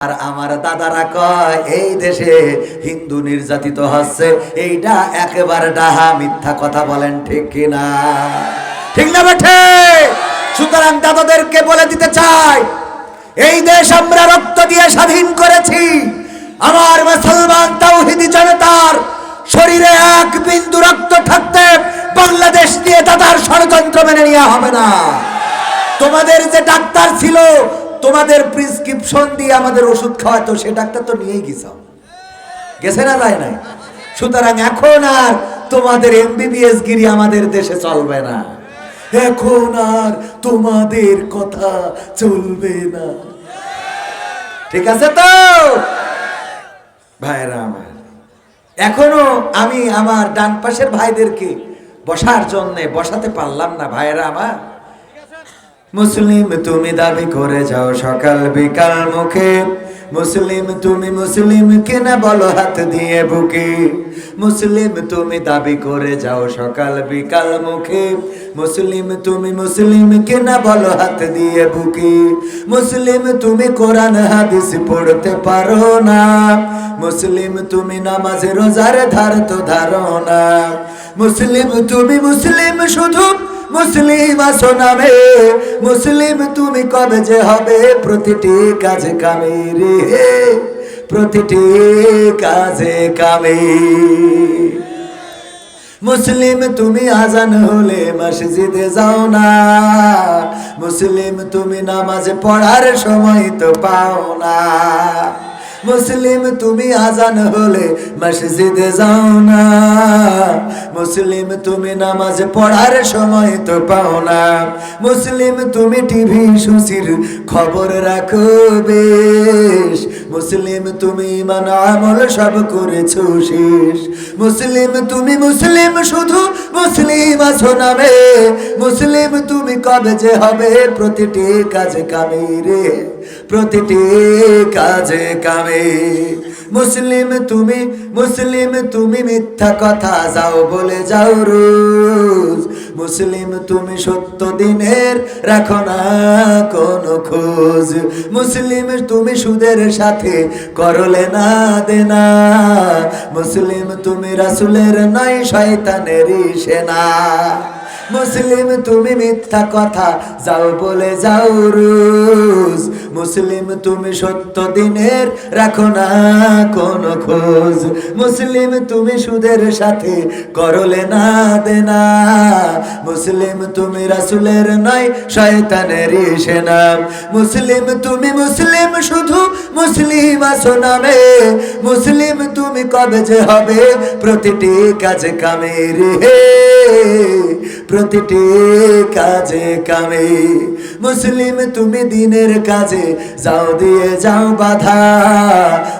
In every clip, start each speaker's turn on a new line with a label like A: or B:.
A: আর আমার দাদারা কয়, এই দেশে হিন্দু নির্যাতিত হচ্ছে। এইটা একেবারে ডাহা মিথ্যা কথা বলেন ঠিক কিনা? ঠিক না বেঠে? সুতরাং দাদাদেরকে বলে দিতে চাই, এই দেশ আমরা রক্ত দিয়ে স্বাধীন করেছি। আমার মুসলমান তাওহিদি জনতার শরীরে এক বিন্দু রক্ত থাকতে বাংলাদেশ দিয়ে দাদার ষড়যন্ত্র মেনে নেওয়া হবে না। তোমাদের যে ডাক্তার ছিল তোমাদের প্রিসক্রিপশন দিয়ে আমাদের ওষুধ খাওয়াতো, সে ডাক্তার তো নিয়েই গেছাও গেছে না যায় নাই? সুতরাং এখন আর তোমাদের এমবিবিএস গিরি আমাদের দেশে চলবে না। এখন আর তোমাদের কথা চলবে না। ঠিক আছে তো? ভাইরা আমার, এখনও আমি আমার ডান পাশের ভাইদেরকে বসার জন্য বসাতে পারলাম না ভাইরা আমার। মুসলিম তুমি দাবি করে যাও সকাল বিকাল মুখে। মুসলিম তুমি মুসলিম কেনা বলো হাত দিয়ে বুকে। মুসলিম তুমি দাবি করে যাও সকাল বিকাল মুখে। মুসলিম তুমি মুসলিম কেনা বলো হাত দিয়ে বুকে। মুসলিম তুমি কোরআন হাদিস পড়তে পারো না। মুসলিম তুমি নামাজ রোজার ধার তো ধারো না। মুসলিম তুমি মুসলিম শুধু মুসলিম আসো নামে। মুসলিম তুমি কবে যে হবে? প্রতিটি কাজে কামে রে প্রতিটি কাজে কামে মুসলিম তুমি আজান হলে মসজিদে যাও না। মুসলিম তুমি নামাজ পড়ার সময় তো পাও না। মুসলিম তুমি আজান হলে মসজিদে যাও না। মুসলিম তুমি নামাজ পড়ার সময় তো পাও না। মুসলিম তুমি টিভি সুশির খবর রাখো বেশ। মুসলিম তুমি ইমান আমল সব করেছ শেষ। মুসলিম তুমি মুসলিম, শুধু মুসলিম আছো নামে। মুসলিম তুমি কবে যে হবে প্রতিটি কাজে কামে রে প্রতিটি কাজে কামে। মুসলিম তুমি মুসলিম তুমি মিথ্যা কথা যাও বলে যাও রোজ। মুসলিম তুমি সত্য দিনের রাখো না কোনো খোঁজ। মুসলিম তুমি সুদের সাথে করলে না দেনা। মুসলিম তুমি রাসুলের নয়, শয়তানেরই সেনা। মুসলিম তুমি মিথ্যা কথা, যাও বলে যাও রোজ। মুসলিম তুমি সত্য দিনের, রাখো না কোন খোঁজ। মুসলিম তুমি সুদের সাথে, করলে না দেনা। মুসলিম তুমি রাসুলের নয়, শয়তানের সেনা। মুসলিম তুমি মুসলিম শুধু মুসলিম আসো নামে। মুসলিম তুমি কবে যে হবে, প্রতিটি কাজে কামে রে। প্রতিটি কাজে কামে। মুসলিম, তুমি দিনের কাজে যাও, দিয়ে যাও বাধা।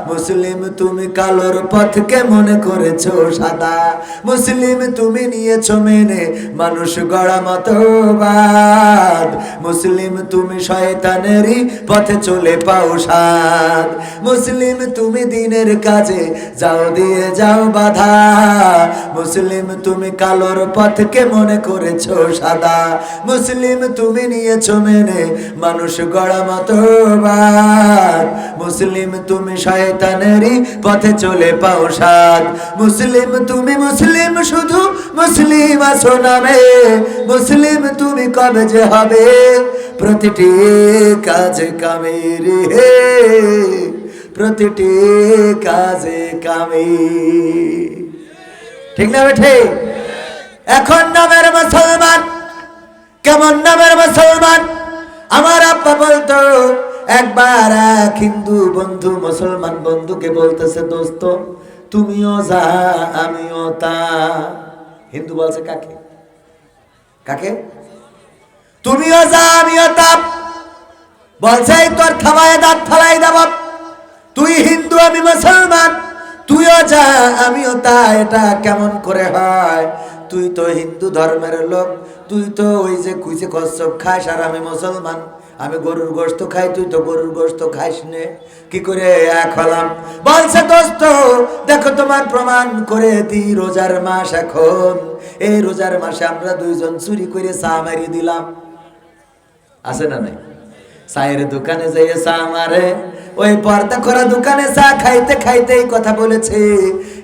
A: মুসলিম, তুমি কালোর পথকে মনে করেছ সাদা। মুসলিম, তুমি নিয়েছো মেনে মানুষ গড়া মতবাদ। মুসলিম, তুমি শয়তানেরই পথে চলে পাও সাদ। মুসলিম, তুমি দিনের কাজে যাও, দিয়ে যাও বাধা। মুসলিম, তুমি কালোর পথকে মনে করেছ সাদা। মুসলিম তুমি নিয়েছো মেনে, মানুষ গড়া মতবাদ মুসলিম তুমি শয়তানেরই পথে চলে পাও সাদ। মুসলিম তুমি মুসলিম, শুধু মুসলিম আছো নামে। মুসলিম তুমি কবে যে হবে? প্রতিটি কাজে কামে রে প্রতিটি কাজে কামে ঠিক না বেঠে? এখন নামের মুসলমান, কেমন নামের মুসলমান? আমার আব্বা বলতো, একবার এক হিন্দু বন্ধু মুসলমান বন্ধুকে বলতেছে, দোস্ত, তুমিও যা, আমিও তা। হিন্দু বলছে, কাকে? কাকে? তুমিও যা, আমিও তা। বলছে তোর থামায় দাঁত ফালাই দেব। তুই হিন্দু, আমি মুসলমান। তুইও যা, আমিও তা। এটা কেমন করে হয়? তুই তো হিন্দু ধর্মের লোক, তুই তো ওই যে খুঁজে কচ্ছপ খাস আর আমি মুসলমান। আমি গরুর গোস্ত খাই, তুই তো গরুর গোস্ত খাইস নে। কি করে এক হলাম? বলছে, দোস্ত, দেখো তোমার প্রমাণ করে দি রোজার মাস এখন। এই রোজার মাসে আমরা দুইজন চুরি করে চা মারিয়ে দিলাম। আছে না নাই? চায়ের দোকানে যাইয়ে চা মারে। ওই পর্দা করা দোকানে চা খাইতে খাইতে এই কথা বলেছে।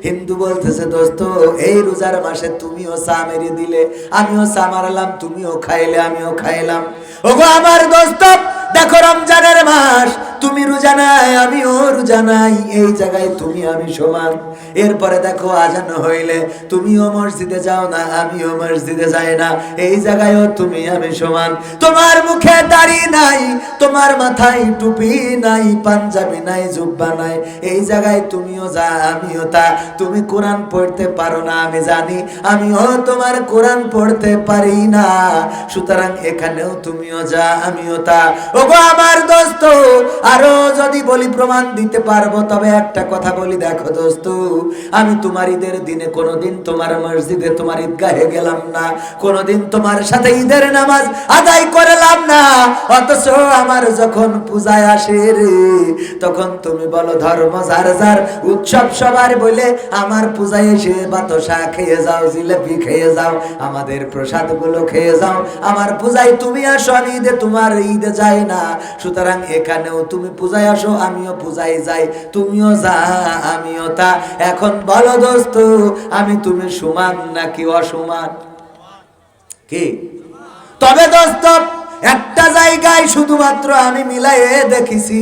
A: হিন্দু বলতেছে, দোস্ত, এই রোজার মাসে তুমিও চা মেরে দিলে, আমিও চা মারালাম, তুমিও খাইলে, আমিও খাইলাম। ওগো আমার দোস্ত, দেখো রমজানের মাস তুমি রোজা নাই, আমিও রোজা নাই, এই জায়গায় তুমি, আমি সমান। এরপরে দেখো, আজান হইলে তুমিও মসজিদে যাও না, আমিও মসজিদে যাই না, এই জায়গায়ও তুমি, আমি সমান। তোমার মুখে দাড়ি নাই, তোমার মাথায় টুপি নাই, পাঞ্জাবি নাই, জুব্বা নাই, এই জায়গায় তুমিও যা, আমিও তা। তুমি কোরআন পড়তে পারো না, আমি জানি, আমিও তোমার কোরআন পড়তে পারি না। সুতরাং এখানেও তুমিও যা, আমিও তা। ওগো আমার দোস্ত আরও যদি বলি প্রমাণ দিতে পারব, তবে একটা কথা বলি, দেখো দোস্ত, আমি তোমার ঈদের দিনে কোনোদিন তোমার মসজিদে, তোমার ঈদগাহে গেলাম না। কোনোদিন তোমার সাথে ঈদের নামাজ আদায় করলাম না। অথচ আমার যখন পূজায় আসে রে, তখন তুমি বলো, ধর্ম যার যার উৎসব সবার বলে আমার পূজায় এসে বাতসা খেয়ে যাও, জিলেপি খেয়ে যাও, আমাদের প্রসাদগুলো খেয়ে যাও। আমার পূজায় তুমি আসো, আমি ঈদে তোমার ঈদে যাই না। সুতরাং এখানেও তুমি পূজায় আসো, আমিও পূজায় যাই, তুমিও যা আমিও তা। এখন বলো দোস্ত, আমি তুমি সমান নাকি অসমান? কি? তবে দোস্ত, একটা জায়গায় শুধুমাত্র আমি মিলাইয়ে দেখেছি,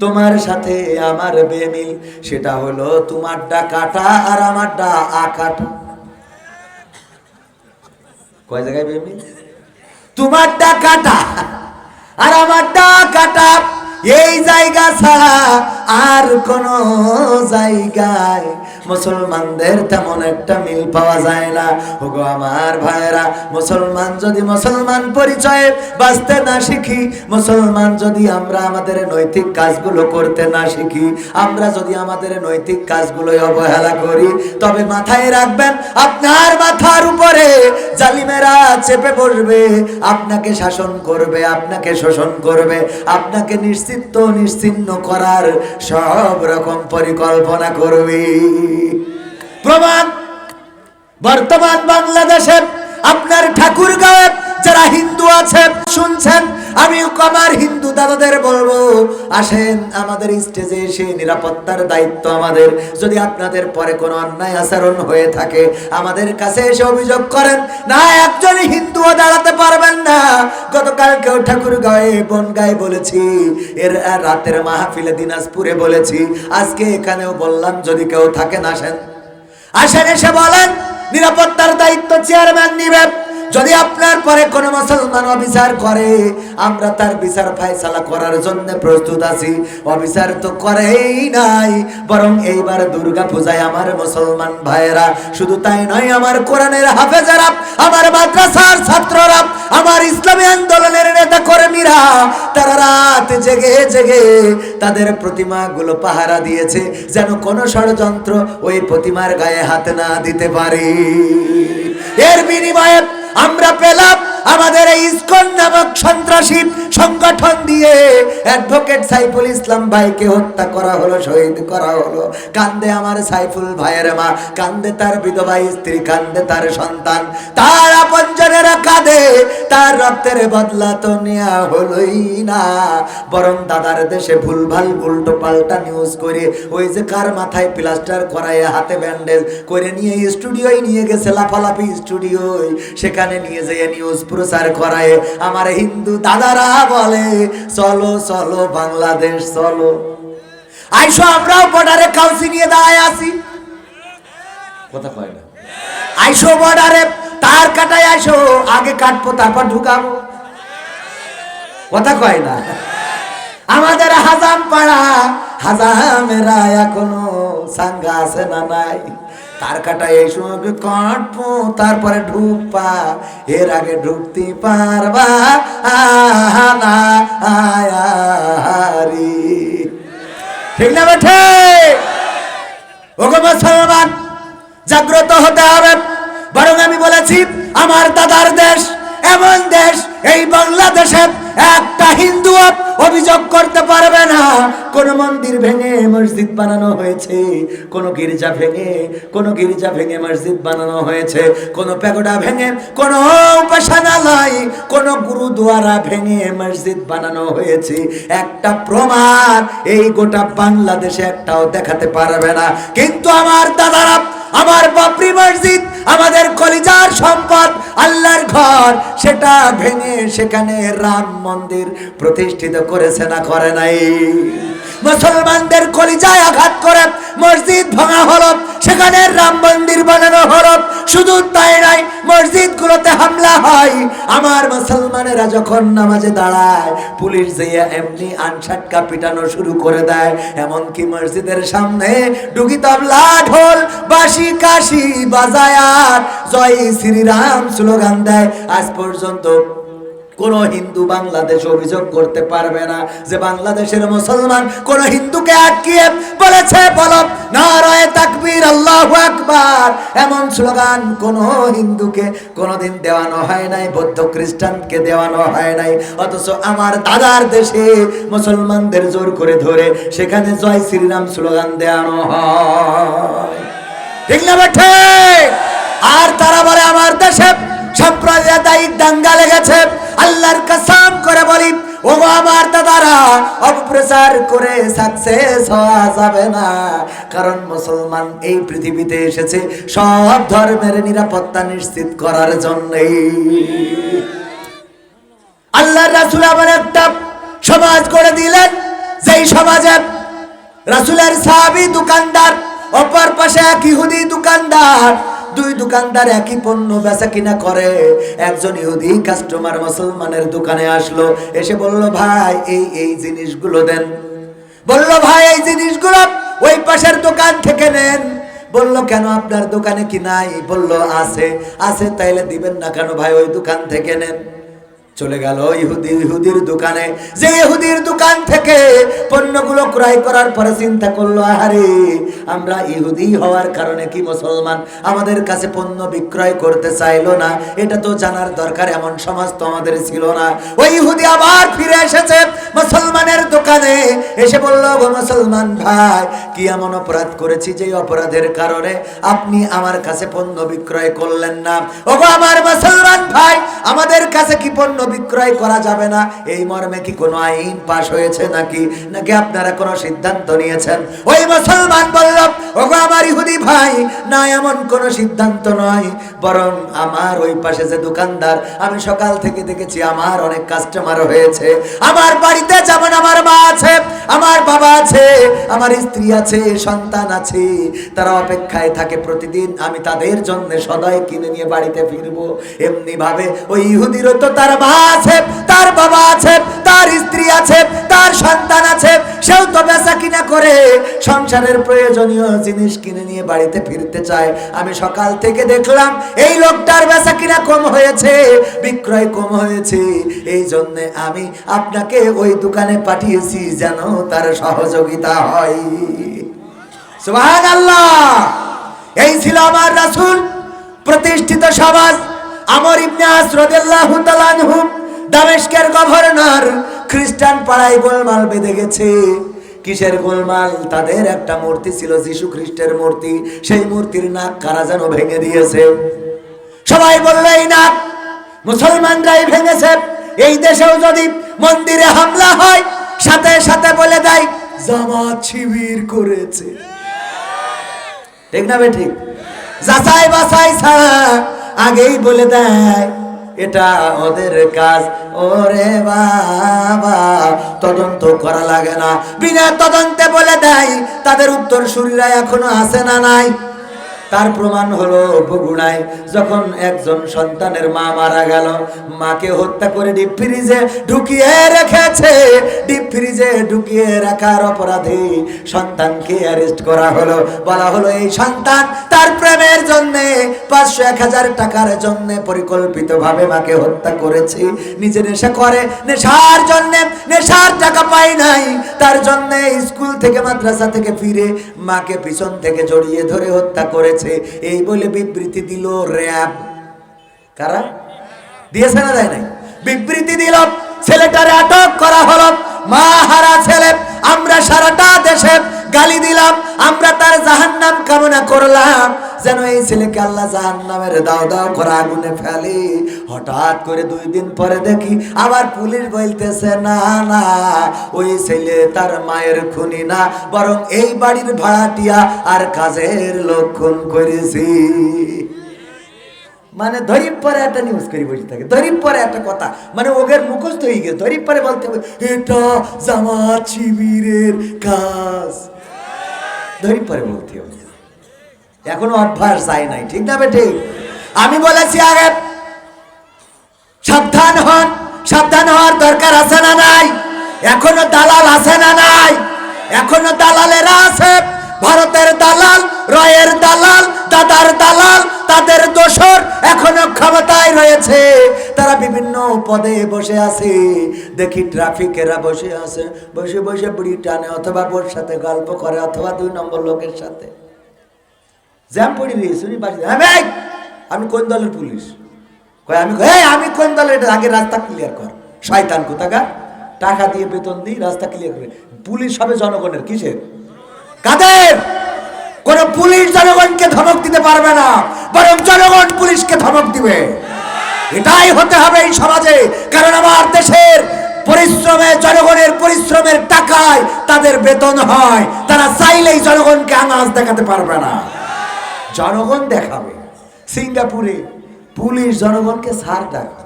A: তোমার সাথে আমার বেমিল। সেটা হলো তোমারটা কাটা আর আমারটা আকাটা। কয় জায়গায় বেমিল? তোমারটা কাটা আর আমারটা কাটা। এই জায়গা ছাড়া আর কোন জায়গায় মুসলমানদের তেমন একটা মিল পাওয়া যায় না। ওগো আমার ভাইরা মুসলমান যদি মুসলমান পরিচয়ে বাঁচতে না শিখি, মুসলমান যদি আমরা আমাদের নৈতিক কাজগুলো করতে না শিখি, আমরা যদি আমাদের নৈতিক কাজগুলো অবহেলা করি, তবে মাথায় রাখবেন, আপনার মাথার উপরে জালিমেরা চেপে বসবে, আপনাকে শাসন করবে, আপনাকে শোষণ করবে, আপনাকে নিশ্চিত নিশ্চিন্ন করার সব রকম পরিকল্পনা করবে। প্রমাণ বর্তমান বাংলাদেশে আপনার ঠাকুর গাঁয়ে যারা হিন্দু আছে শুনছেন আমি আমার হিন্দু বলব আসেন, আমাদের স্টেজে এসে নিরাপত্তার দায়িত্ব আমাদের। যদি আপনাদের পরে কোনো অন্যায় আচরণ হয়ে থাকে, আমাদের কাছে এসে অভিযোগ করেন, না একজন হিন্দুও দাঁড়াতে পারবেন না। গতকাল কেউ ঠাকুর গায়ে বন গায়ে বলেছি, এর রাতের মাহফিলে দিনাজপুরে বলেছি, আজকে এখানেও বললাম, যদি কেউ থাকেন, আসেন। আসেন, এসে বলেন, নিরাপত্তার দায়িত্ব চেয়ারম্যান নিবে যদি আপনার পরে কোন মুসলমান অবিচার করে, আমরা তার বিচার ফায়সালা করার জন্য প্রস্তুত আছি। অবিচার তো করেই নাই, বরং এইবার দুর্গা পূজায় আমার মুসলমান ভাইয়েরা, শুধু তাই নয়, আমার কোরআনের হাফেজারা, আমার মাদ্রাসার ছাত্ররা, আমার ইসলামী আন্দোলনের নেতা কর্মীরা তারা রাত জেগে জেগে তাদের প্রতিমাগুলো পাহারা দিয়েছে, যেন কোনো ষড়যন্ত্র ওই প্রতিমার গায়ে হাত না দিতে পারে। এর বিনিময়ে আমরা পেলাম আমাদের এই ইসকন নামক সন্ত্রাসী সংগঠন দিয়ে অ্যাডভোকেট সাইফুল ইসলাম ভাইকে হত্যা করা হলো, শহীদ করা হলো। কান্দে আমার সাইফুল ভাইয়ের মা, কান্দে তার বিধবা স্ত্রী, কান্দে তার সন্তান। তার আপনজনেরা কাঁদে, তার রক্তের বদলা তো নেওয়া হলোই না। বরং দাদার দেশে ভুলভাল উল্টো পাল্টা নিউজ করে, ওই যে কার মাথায় প্লাস্টার করায় হাতে ব্যান্ডেজ করে নিয়ে স্টুডিওয় নিয়ে গেছে, লাফালাফি স্টুডিওয়। সেখানে নিয়ে যেয়ে নিউজ প্রচার করায়। আমার হিন্দু দাদারা বলে, চলো চলো বাংলাদেশ, চলো। আইসো আমরাও বর্ডারে কাউন্সি নিয়ে দাঁড়ায় আছি। কথা কয় না। আইসো বর্ডারে তার কাটায় আইসো, আগে কাটবো, তারপর ঢুকাবো। কথা কয় না। আমাদের হাজাম পাড়া হাজামেরা এখনও সাঙ্গা আছে না নাই? তার কাটায় এই সময় কাটবো, তারপরে ঢুকবা, এর আগে ঢুকতে পারবা। না আয়ারি। ঠিক না বেঠে? ওগো মুসলমান, জাগ্রত হতে হবে। বরং আমি বলেছি, আমার দাদার দেশ এমন দেশ, এই বাংলাদেশে একটা হিন্দু অভিযোগ করতে পারবে না। কোন মন্দির ভেঙে মসজিদ বানানো হয়েছে, কোন গির্জা ভেঙে, কোন গির্জা ভেঙে মসজিদ বানানো হয়েছে, কোন প্যাগোডা ভেঙে, কোন উপাসনালয়, কোন গুরুদুয়ারা ভেঙে মসজিদ বানানো হয়েছে। একটা প্রমাণ, এই গোটা বাংলাদেশে একটাও দেখাতে পারবে না। কিন্তু আমার দাদারা আমার বাপরি মসজিদ, আমাদের কলিজার সম্পদ, আল্লাহর ঘর, সেটা ভেঙে সেখানে রাম মন্দির প্রতিষ্ঠিত করেছে না করে নাই। মুসলমানদের কলিজায় আঘাত করে মসজিদ ভাঙা হলো সেখানে রাম মন্দির বানানো হলো শুধু তাই নাই মসজিদগুলোতে হামলা হয়, আমার মুসলমানেরা যখন নামাজে দাঁড়ায়, পুলিশ যেয়ে এমনি আনসাটকা পিটানো শুরু করে দেয়। এমনকি মসজিদের সামনে ডুগি তবলা, ঢোল বাসি কাশি, বাজায়াত, জয় শ্রীরাম স্লোগান দেয়। আজ পর্যন্ত কোন হিন্দু বাংলাদেশ অভিযোগ করতে পারবে না যে বাংলাদেশের মুসলমান কোন হিন্দুকে আটকিয়ে বলেছে, বলো, নারায় তাকবীর, আল্লাহু আকবার। এমন স্লোগান কোন হিন্দুকে কোনোদিন দেওয়ানো হয় নাই, বৌদ্ধ খ্রিস্টানকে দেওয়ানো হয় নাই। অথচ আমার দাদার দেশে মুসলমানদের জোর করে ধরে সেখানে জয় শ্রীরাম স্লোগান দেওয়ানো হয়। ঠিক না আর তারা বলে, আমার দেশে দাঙ্গা লেগেছে। আল্লাহর কসম করে বলি আমার দাদারা, অপপ্রচার করে সাকসেস হওয়া যাবে না। কারণ মুসলমান এই পৃথিবীতে এসেছে সব ধর্মের নিরাপত্তা নিশ্চিত করার জন্যই। আল্লাহর রাসূল আবার একটা সমাজ করে দিলেন, যেই সমাজে রাসূলের সাহাবী, দোকানদার, অপর পাশে এক ইহুদি দোকানদার দুই দোকানদার একই পণ্য বেচা কিনা করে। একজন ইহুদি কাস্টমার মুসলমানের দোকানে আসলো, এসে বলল, ভাই, এই এই জিনিসগুলো দেন। বলল, ভাই, এই জিনিসগুলো ওই পাশের দোকান থেকে নেন। বলল, কেন আপনার দোকানে কি নাই? বলল, আছে আছে, তাইলে দিবেন না কেন ভাই, ওই দোকান থেকে নেন। চলে গেল ইহুদি, ইহুদির দোকানে। যে ইহুদির দোকান থেকে পণ্যগুলো ক্রয় করার পরে চিন্তা করল, আহারে, আমরা ইহুদি হওয়ার কারণে কি মুসলমান আমাদের কাছে পণ্য বিক্রয় করতে চাইলো না? এটা তো জানার দরকার, এমন সমাজ তো আমাদের ছিল না। ওই ইহুদি আবার ফিরে এসেছে মুসলমানের দোকানে। এসে বলল গো মুসলমান ভাই, কি এমন অপরাধ করেছি যে অপরাধের কারণে আপনি আমার কাছে পণ্য বিক্রয় করলেন না? ওগো আমার মুসলমান ভাই, আমাদের কাছে কি পণ্য বিক্রয় করা যাবে না। এই মর্মে কি কোনো আইন পাশ হয়েছে নাকি? নাকি আপনারা কোনো সিদ্ধান্ত নিয়েছেন? ওই মুসলমান বলল ওগো আমার ইহুদি ভাই, না, এমন কোনো সিদ্ধান্ত নয়। বরং আমার ওই পাশে যে দোকানদার, আমি সকাল থেকে দেখেছি আমার অনেক কাস্টমার হয়েছে। আমার বাড়িতে যেমন আমার মা আছে, আমার বাবা আছে, আমার স্ত্রী আছে, সন্তান আছে, তারা অপেক্ষায় থাকে প্রতিদিন। আমি তাদের জন্য সদয় কিনে নিয়ে বাড়িতে ফিরবো। এমনি ভাবে ওই ইহুদিরও তো তার মা আছে, তার বাবা আছে, তার স্ত্রী আছে, তার সন্তান আছে, সেও তো বেচা কিনা করে। সংসারের প্রয়োজনীয় জিনিস কিনে নিয়ে বাড়িতে ফিরতে চায়। আমি সকাল থেকে দেখলাম, এই লোকটার বেচা কিনা কম হয়েছে, বিক্রয় কম হয়েছে। এই জন্য আমি আপনাকে ওই দোকানে পাঠিয়েছি যেন তার সহযোগিতা হয়। এই ছিল আমার রাসূল, প্রতিষ্ঠিত সমাজ। আমর ইবনে আস রাদিয়াল্লাহু তাআলা আনহু দামেস্কের গভর্নর খ্রিস্টান পাড়ায় গোলমাল বেঁধে গেছে। কিসের গোলমাল? তাদের একটা মূর্তি ছিল যিশু খ্রিস্টের মূর্তি। সেই মূর্তির নাক কারা যেন ভেঙে দিয়েছে। সবাই বলল এই নাক, মুসলমানরাই ভেঙেছে। এই দেশেও যদি মন্দিরে হামলা হয়, সাথে সাথে বলে দেয়, জামাত শিবির করেছে। ঠিক না বে ঠিক? যাচাই বাছাই ছাড়া আগেই বলে দেয়, এটা ওদের কাজ। ওরে বাবা, তদন্ত করা লাগে না। বিনা তদন্তে বলে দেয়, তাদের উত্তর শরীরা এখনও আসে না নাই। তার প্রমাণ হলো বগুড়ায় যখন একজন সন্তানের মা মারা গেল, মাকে হত্যা করে ডিপ ফ্রিজে ঢুকিয়ে রেখেছে। ডিপ ফ্রিজে ঢুকিয়ে রাখার অপরাধে সন্তানকে অ্যারেস্ট করা হলো। বলা হলো, এই সন্তান তার প্রেমের জন্য, পাঁচশো এক হাজার টাকার জন্য পরিকল্পিত ভাবে মাকে হত্যা করেছে। নিজে নেশা করে, নেশার জন্য, নেশার টাকা পাই নাই। তার জন্য স্কুল থেকে, মাদ্রাসা থেকে ফিরে মাকে পিছন থেকে জড়িয়ে ধরে হত্যা করেছে। এই বলে বিবৃতি দিল র্যাব। কারা? দিয়েছে না দেয় নাই? বিবৃতি দিল, ছেলেটারে আটক করা হলো, মা হারা ছেলে, আমরা সারাটা দেশে গালি দিলাম, আমরা তার জাহান্নাম কামনা করলাম, যেন এই ছেলেকে আল্লাহ জাহান্নামের দাও দাও করে আগুনে ফেলে। হঠাৎ করে দুই দিন পরে দেখি আবার পুলিশ বলতেছে, না না, ওই ছেলে তার মায়ের খুনি না, বরং এই বাড়ির ভাড়াটিয়া আর কাজের লোক খুন করেছি। মানে ধরিব পরে একটা নিউজ করি বসে থাকে, ধরিব পরে একটা কথা মানে ওদের মুখস্থ হয়ে গেছে ধরিব পরে বলতে হবে, এটা জামাত শিবিরের কাজ। ধরিব পরে বলতে হবে এখনও অভ্যাস যায় নাই, ঠিক না বে ঠিক আমি বলেছি আগে সাবধান হন, সাবধান হওয়ার দরকার আছে না নাই? এখনও দালাল আছে না নাই? এখনও দালালেরা আছে? ভারতের দালাল, রয়ের দালাল, দাদার দালাল, তাদের এখনও ক্ষমতায় রয়েছে, তারা বিভিন্ন পদে বসে আছে। দেখি ট্রাফিকেরা বসে আছে, বসে বসে বুড়ি টানে অথবা বোর সাথে গল্প করে অথবা দুই নম্বর লোকের সাথে। জ্যাম পড়ি শুনি বাড়ি হ্যাঁ ভাই, আমি কোন দলের পুলিশ? কয়, আমি এই, আমি কোন দলের? আগে রাস্তা ক্লিয়ার কর। শয়তান কোথাকার? টাকা দিয়ে বেতন দিই, রাস্তা ক্লিয়ার করে। পুলিশ হবে জনগণের, কিসের? কাদের? কোন পুলিশ জনগণকে ধমক পারবে না, বরং জনগণ পুলিশকে ধমক দিবে। এটাই হতে হবে এই সমাজে, কারণ আমার দেশের পরিশ্রমে, জনগণের পরিশ্রমের টাকায় তাদের বেতন হয়। তারা চাইলেই জনগণকে আনাজ দেখাতে পারবে না। জনগণ দেখাবে। সিঙ্গাপুরে পুলিশ জনগণকে স্যার ডাকে।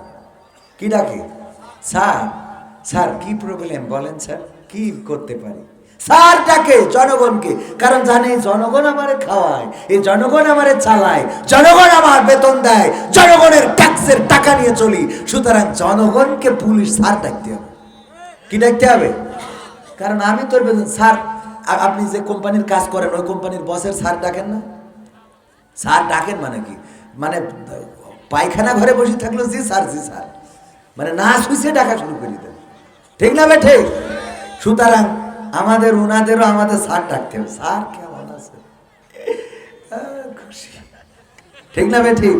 A: কি ডাকে? স্যার স্যার, কি প্রবলেম বলেন, স্যার, কি করতে পারি? স্যার ডাকে জনগণকে। কারণ জানে, জনগণ আমারে খাওয়ায়, এই জনগণ আমারে চালায়, জনগণ আমার বেতন দেয়, জনগণের ট্যাক্সের টাকা নিয়ে চলি। সুতরাং জনগণকে পুলিশ স্যার ডাকতে হবে। কি ডাকতে হবে? কারণ আমি তোর বেতন, স্যার, আ- আপনি যে কোম্পানির কাজ করেন, ওই কোম্পানির বসের স্যার ডাকেন না? স্যার ডাকেন মানে কি? মানে পায়খানা ঘরে বসে থাকল, জি স্যার জি স্যার। মানে না শুষে ডাকা শুরু করে দেন। ঠিক না বে, ঠিক? সুতরাং আমাদের ওনাদেরও আমাদের স্যার ডাকতে হবে। স্যার কেমন আছে? খুশি। ঠিক না বে ঠিক?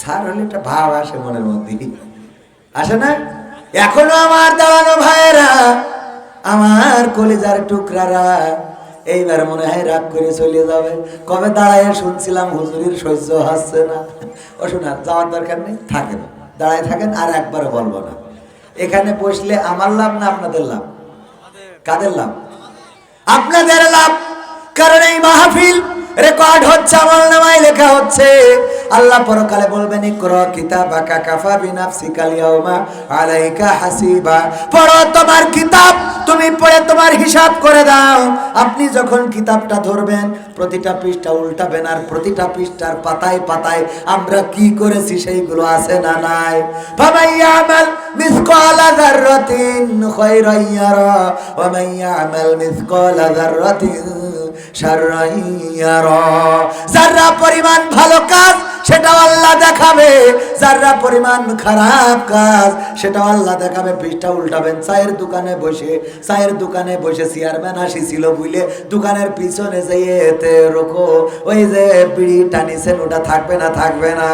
A: স্যার হলে একটা ভাব আসে মনের মধ্যে। আসে না? এখনও আমার দাঁড়ানো ভাইয়েরা, আমার কলিজার টুকরারা, এইবার মনে হয় রাগ করে চলে যাবে। কবে দাঁড়ায় শুনছিলাম হুজুরির সহ্য হচ্ছে না। ও শোনা, যাওয়ার দরকার নেই, থাকেন। দাঁড়ায় থাকেন, আর একবারও বলব না। এখানে বসলে আমার লাভ না আপনাদের লাভ? কাদের লাভ? আপনাদের লাভ? কারণ এই মাহফিল রেকর্ড হচ্ছে আমল নামায় লেখা হচ্ছে। আল্লাহ পরকালে বলবেন, ইকরা কিতাবাকা কাফা বিনাফসিকাল ইয়াউমা আলাইকা হাসিবা। পড়ো তোমার কিতাব, তুমি পড়ে তোমার হিসাব করে দাও। আপনি যখন কিতাবটা ধরবেন, প্রতিটা পৃষ্ঠা উল্টাবেন আর প্রতিটা পৃষ্ঠার পাতায় পাতায় আমরা কি করেছি সেইগুলো আছে না নাই। ফামান ইয়ামাল মিসকালা যাররাতিন খায়রান ইয়ারা ওয়া মান ইয়ামাল মিসকালা যাররাতিন শাররান যারা পরিমাণ ভালো কাজ সেটা আল্লাহ দেখাবে। যারা পরিমাণ খারাপ কাজ, সেটাও আল্লাহ দেখাবে। পৃষ্ঠা উল্টাবেন। চায়ের দোকানে বসে, চায়ের দোকানে বসে চেয়ারম্যান আসিছিল বুঝলে দোকানের পিছনে যেয়ে এতে রোখো ওই যে পিড়ি টানিছেন, ওটা থাকবে না থাকবে না।